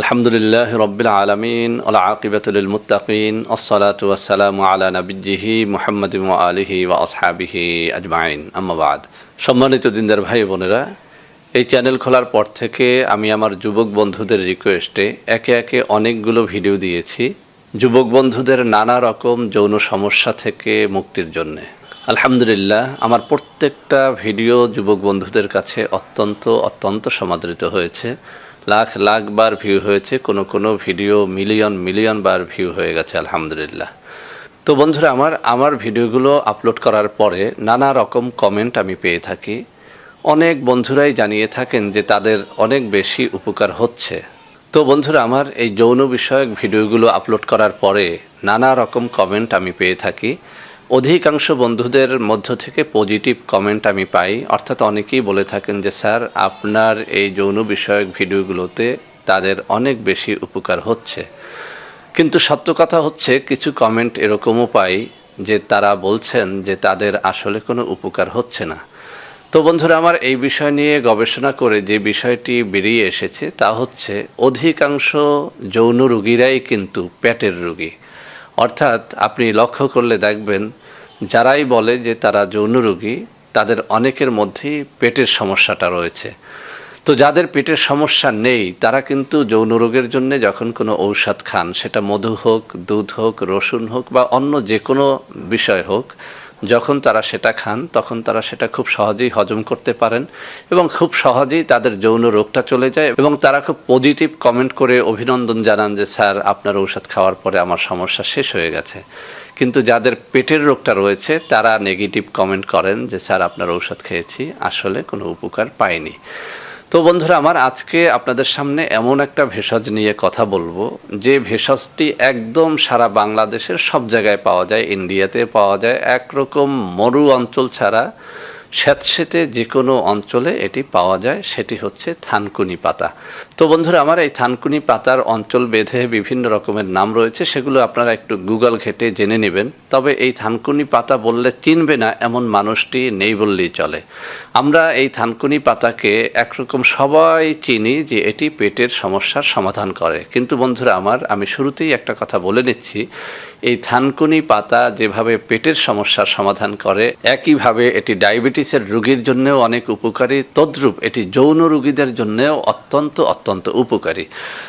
আলহামদুলিল্লাহ রবিল আলমিন আলা আকিবাতুল আলা নবিজিহি মুহাম্মদ আলিহি ওয়া আসহাবিহি আজমাইন। আম্মাবাদ সম্মানিত দিনদার ভাই বোনেরা, এই চ্যানেল খোলার পর থেকে আমি আমার যুবক বন্ধুদের রিকোয়েস্টে একে একে অনেকগুলো ভিডিও দিয়েছি। যুবক বন্ধুদের নানা রকম যৌন সমস্যা থেকে মুক্তির জন্যে। আলহামদুলিল্লাহ, আমার প্রত্যেকটা ভিডিও যুবক বন্ধুদের কাছে অত্যন্ত অত্যন্ত সমাদৃত হয়েছে। লাখ লাখ বার ভিউ হয়েছে, কোনো কোনো ভিডিও মিলিয়ন মিলিয়ন বার ভিউ হয়ে গেছে, আলহামদুলিল্লাহ। তো বন্ধুরা, আমার আমার ভিডিওগুলো আপলোড করার পরে নানা রকম কমেন্ট আমি পেয়ে থাকি। অনেক বন্ধুরাই জানিয়ে থাকেন যে তাদের অনেক বেশি উপকার হচ্ছে। তো বন্ধুরা, আমার এই যৌন বিষয়ক ভিডিওগুলো আপলোড করার পরে নানা রকম কমেন্ট আমি পেয়ে থাকি। অধিকাংশ বন্ধুদের মধ্য থেকে পজিটিভ কমেন্ট আমি পাই। অর্থাৎ অনেকেই বলে থাকেন যে, স্যার, আপনার এই যৌন বিষয়ক ভিডিওগুলোতে তাদের অনেক বেশি উপকার হচ্ছে। কিন্তু সত্য কথা হচ্ছে, কিছু কমেন্ট এরকমও পাই যে, তারা বলছেন যে, তাদের আসলে কোনো উপকার হচ্ছে না। তো বন্ধুরা, আমার এই বিষয় নিয়ে গবেষণা করে যে বিষয়টি বেরিয়ে এসেছে, তা হচ্ছে, অধিকাংশ যৌন রুগীরাই কিন্তু পেটের রুগী। অর্থাৎ আপনি লক্ষ্য করলে দেখবেন, যারাই বলে যে তারা যৌন রোগী, তাদের অনেকের মধ্যেই পেটের সমস্যাটা রয়েছে। তো যাদের পেটের সমস্যা নেই, তারা কিন্তু যৌন রোগের জন্য যখন কোনো ঔষধ খান, সেটা মধু হোক, দুধ হোক, রসুন হোক বা অন্য যে কোনো বিষয় হোক যখন তারা সেটা খান, তখন তারা সেটা খুব সহজেই হজম করতে পারেন এবং খুব সহজেই তাদের যৌন রোগটা চলে যায় এবং তারা খুব পজিটিভ কমেন্ট করে অভিনন্দন জানান যে, স্যার, আপনার ঔষধ খাওয়ার পরে আমার সমস্যা শেষ হয়ে গেছে। কিন্তু যাদের পেটের রোগটা রয়েছে, তারা নেগেটিভ কমেন্ট করেন যে, স্যার, আপনার ঔষধ খেয়েছি, আসলে কোনো উপকার পাইনি। তো বন্ধুরা, আমার আজকে আপনাদের সামনে এমন একটা ভেষজ নিয়ে কথা বলব, যে ভেষজটি একদম সারা বাংলাদেশের সব জায়গায় পাওয়া যায়, ইন্ডিয়াতে পাওয়া যায়, একরকম মরু অঞ্চল ছাড়া। স্যাঁতসেতে যে কোনো অঞ্চলে এটি পাওয়া যায়, সেটি হচ্ছে থানকুনি পাতা। তো বন্ধুরা, আমার এই থানকুনি পাতার অঞ্চল বেঁধে বিভিন্ন রকমের নাম রয়েছে, সেগুলো আপনারা একটু গুগল ঘেটে জেনে নেবেন। তবে এই থানকুনি পাতা বললে চিনবে না, এমন মানুষটি নেই বললেই চলে। আমরা এই থানকুনি পাতাকে একরকম সবাই চিনি যে এটি পেটের সমস্যার সমাধান করে। কিন্তু বন্ধুরা, আমার, আমি শুরুতেই একটা কথা বলে নিচ্ছি, এই থানকুনি পাতা যেভাবে পেটের সমস্যার সমাধান করে, একইভাবে এটি ডায়াবেটিসের রোগীর জন্যও অনেক উপকারী। তদ্রূপ এটি যৌন রোগীদের জন্যও অত্যন্ত অত্যন্ত উপকারী।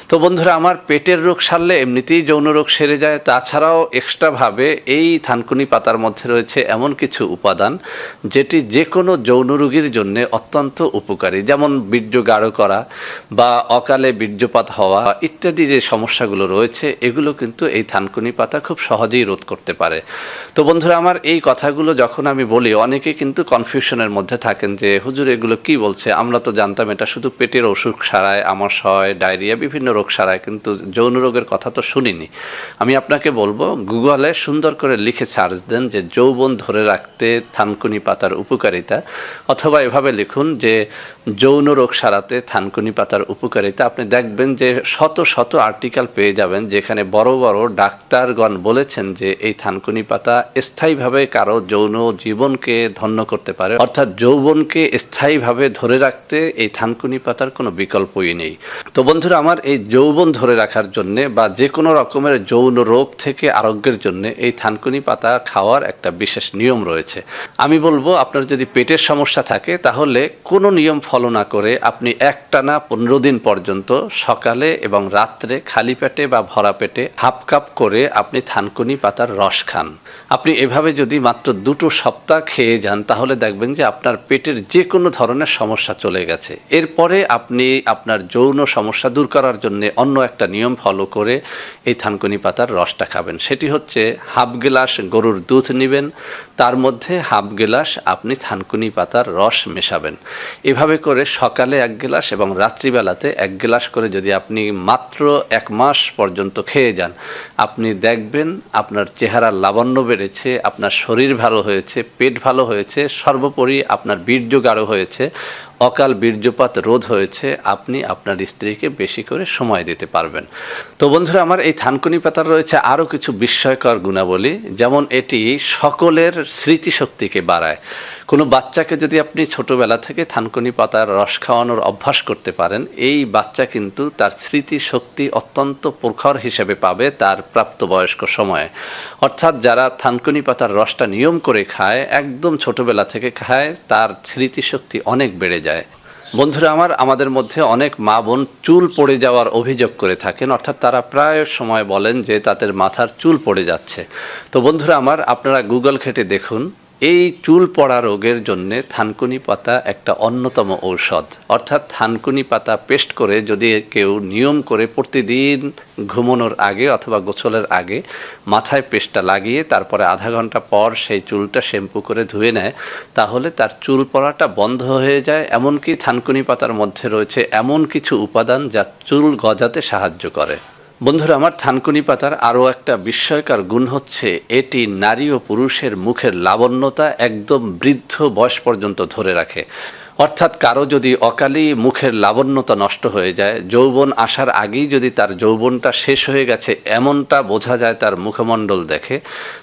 তো বন্ধুরা, আমার পেটের রোগ সারলে এমনিতেই যৌন রোগ সেরে যায়। তাছাড়াও এক্সট্রাভাবে এই থানকুনি পাতার মধ্যে রয়েছে এমন কিছু উপাদান, যেটি যে কোনো যৌন রোগীর জন্য অত্যন্ত উপকারী। যেমন বীর্য গাঢ় করা বা অকালে বীর্যপাত হওয়া ইত্যাদি যে সমস্যাগুলো রয়েছে, এগুলো কিন্তু এই থানকুনি পাতা খুব সহজেই রোধ করতে পারে। তো বন্ধুরা, আমার এই কথাগুলো যখন আমি বলি, অনেকে কিন্তু কনফিউশনের মধ্যে থাকেন যে, হুজুর, এগুলো কি বলছে? আমরা তো জানতাম এটা শুধু পেটের অসুখ সারায় আমাশ হয় ডায়রিয়া, বিভিন্ন রোগ সারায়, কিন্তু যৌন রোগের কথা তো শুনিনি। আমি আপনাকে বলব, গুগলে সুন্দর করে লিখে সার্চ দেন যে, যৌবন ধরে রাখতে থানকুনি পাতার উপকারিতা, অথবা এভাবে লিখুন যে, যৌন রোগ সারাতে থানকুনি পাতার উপকারিতা। আপনি দেখবেন যে, শত শত আর্টিকেল পেয়ে যাবেন, যেখানে বড় বড় ডাক্তারগণ বলেছেন যে, এই থানকুনি পাতা স্থায়ীভাবে কারও যৌন জীবনকে ধন্য করতে পারে। অর্থাৎ যৌবনকে স্থায়ীভাবে ধরে রাখতে এই থানকুনি পাতার কোনো বিকল্পই নেই। তো বন্ধুরা, আমার এই যৌবন ধরে রাখার জন্যে বা যে কোনো রকমের যৌন রোগ থেকে আরোগ্যের জন্য এই থানকুনি পাতা খাওয়ার একটা বিশেষ নিয়ম রয়েছে। আমি বলব, আপনার যদি পেটের সমস্যা থাকে, তাহলে কোনো নিয়ম ফলো না করে আপনি একটানা পনেরো দিন পর্যন্ত সকালে এবং রাত্রে খালি পেটে বা ভরা পেটে হাফ কাপ করে আপনি থানকুনি পাতার রস খান। আপনি এভাবে যদি মাত্র দুটো সপ্তাহ খেয়ে যান, তাহলে দেখবেন যে আপনার পেটের যে কোনো ধরনের সমস্যা চলে গেছে। এরপরে আপনি আপনার যৌন সমস্যা দূর করার জন্য অন্য একটা নিয়ম ফলো করে এই থানকুনি পাতার রসটা খাবেন। সেটি হচ্ছে হাফ গ্লাস গরুর দুধ নেবেন, তার মধ্যে হাফ গ্লাস আপনি থানকুনি পাতার রস মেশাবেন। এভাবে করে সকালে এক গ্লাস এবং রাত্রিবেলাতে এক গ্লাস করে যদি আপনি মাত্র এক মাস পর্যন্ত খেয়ে যান, আপনি দেখবেন আপনার চেহারার লাবণ্য বেড়েছে, আপনার শরীর ভালো হয়েছে, পেট ভালো হয়েছে সর্বোপরি আপনার বীর্য গাঢ় হয়েছে, অকাল বীর্যপাত রোধ হয়েছে, আপনি আপনার স্ত্রীকে বেশি করে সময় দিতে পারবেন। তো বন্ধুরা, আমার এই থানকুনি পাতার রয়েছে আরও কিছু বিস্ময়কর গুণাবলী, যেমন এটি সকলের স্মৃতিশক্তিকে বাড়ায়। কোনো বাচ্চাকে যদি আপনি ছোটবেলা থেকে থানকুনি পাতার রস খাওয়ানোর অভ্যাস করতে পারেন, এই বাচ্চা কিন্তু তার স্মৃতিশক্তি অত্যন্ত প্রখর হিসেবে পাবে তার প্রাপ্তবয়স্ক সময়ে। অর্থাৎ যারা থানকুনি পাতার রসটা নিয়ম করে খায়, একদম ছোটবেলা থেকে খায়, তার স্মৃতিশক্তি অনেক বেড়ে যায়। বন্ধুরা আমার, আমাদের মধ্যে অনেক মা বোন চুল পড়ে যাওয়ার অভিযোগ করে থাকেন, অর্থাৎ তারা প্রায় সময় বলেন যে তাদের মাথার চুল পড়ে যাচ্ছে। তো বন্ধুরা আমার, আপনারা গুগল ঘেটে দেখুন এই চুল পড়া রোগের জন্য থানকুনি পাতা একটা অন্যতম ঔষধ। অর্থাৎ থানকুনি পাতা পেস্ট করে যদি কেউ নিয়ম করে প্রতিদিন ঘুমানোর আগে অথবা গোসলের আগে মাথায় পেস্টটা লাগিয়ে তারপরে আধা ঘণ্টা পর সেই চুলটা শ্যাম্পু করে ধুয়ে নেয়, তাহলে তার চুল পড়াটা বন্ধ হয়ে যায়। এমনকি থানকুনি পাতার মধ্যে রয়েছে এমন কিছু উপাদান যা চুল গজাতে সাহায্য করে। বন্ধুরা, আমার থানকুনি পাতার আরও একটা বিস্ময়কর গুণ হচ্ছে, এটি নারী ও পুরুষের মুখের লাবণ্যতা একদম বৃদ্ধ বয়স পর্যন্ত ধরে রাখে। অর্থাৎ কারও যদি অকালি মুখের লাবণ্যতা নষ্ট হয়ে যায়, যৌবন আসার আগেই যদি তার যৌবনটা শেষ হয়ে গেছে, এমনটা বোঝা যায় তার মুখমণ্ডল দেখে।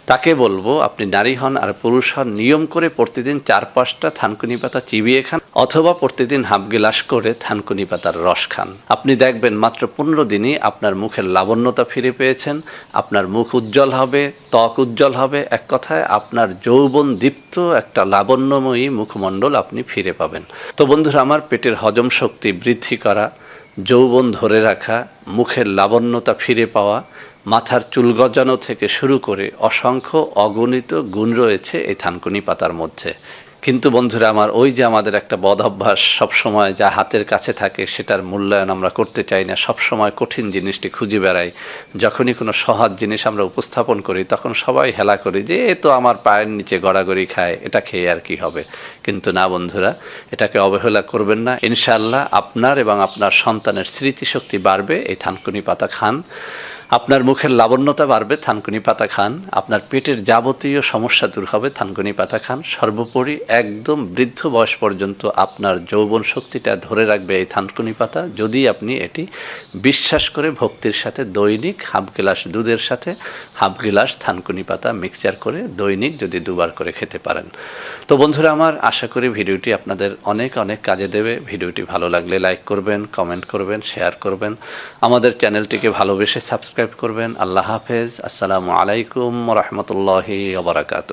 তাকে বলব, আপনি নারী হন আর পুরুষ হন, নিয়ম করে প্রতিদিন চার পাঁচটা থানকুনি পাতা চিবিয়ে খান অথবা প্রতিদিন হাফ গিলাস করে থানকুনি পাতার রস খান। আপনি দেখবেন মাত্র পনেরো দিনই আপনার মুখের লাবণ্যতা ফিরে পেয়েছেন, আপনার মুখ উজ্জ্বল হবে, ত্বক উজ্জ্বল হবে। এক কথায়, আপনার যৌবন দীপ্ত একটা লাবণ্যময়ী মুখমণ্ডল আপনি ফিরে পাবেন। তো বন্ধুরা, আমার পেটের হজম শক্তি বৃদ্ধি করা, যৌবন ধরে রাখা, মুখের লাবণ্যতা ফিরে পাওয়া, মাথার চুল গজানো থেকে শুরু করে অসংখ্য অগণিত গুণ রয়েছে এই থানকুনি পাতার মধ্যে। কিন্তু বন্ধুরা আমার ওই যে আমাদের একটা বদ অভ্যাস সবসময় যা হাতের কাছে থাকে সেটার মূল্যায়ন আমরা করতে চাই না। সবসময় কঠিন জিনিসটি খুঁজে বেড়াই। যখনই কোনো সহজ জিনিস আমরা উপস্থাপন করি, তখন সবাই হেলা করি যে, এ তো আমার পায়ের নিচে গড়াগড়ি খায়, এটা খেয়ে আর কি হবে? কিন্তু না বন্ধুরা, এটাকে অবহেলা করবেন না। ইনশাআল্লাহ আপনার এবং আপনার সন্তানের স্মৃতিশক্তি বাড়বে। এই থানকুনি পাতা খান। মুখের লাবণ্যতা বাড়বে, থানকুনি পাতা খান। আপনার পেটের যাবতীয় সমস্যা দূর হবে, থানকুনি পাতা খান। সর্বোপরি একদম বৃদ্ধ বয়স পর্যন্ত আপনার যৌবন শক্তিটা ধরে রাখবে এই থানকুনি পাতা। যদি আপনি এটি বিশ্বাস করে ভক্তির সাথে, দৈনিক হাফ গ্লাস দুধের সাথে, হাফ গ্লাস থানকুনি পাতা মিক্সচার করে দৈনিক যদি দুবার করে খেতে পারেন। তো বন্ধুরা আমার আশা করি ভিডিওটি আপনাদের অনেক অনেক কাজে দেবে। ভিডিওটি ভালো লাগলে লাইক করবেন, কমেন্ট করবেন, শেয়ার করবেন। আমাদের চ্যানেলটিকে ভালোবেসে সাবস্ক্রাইব করবেন। আল্লাহ হাফেজ। আসসালামু আলাইকুম রহমতুল্লাহি ওবরাকাতু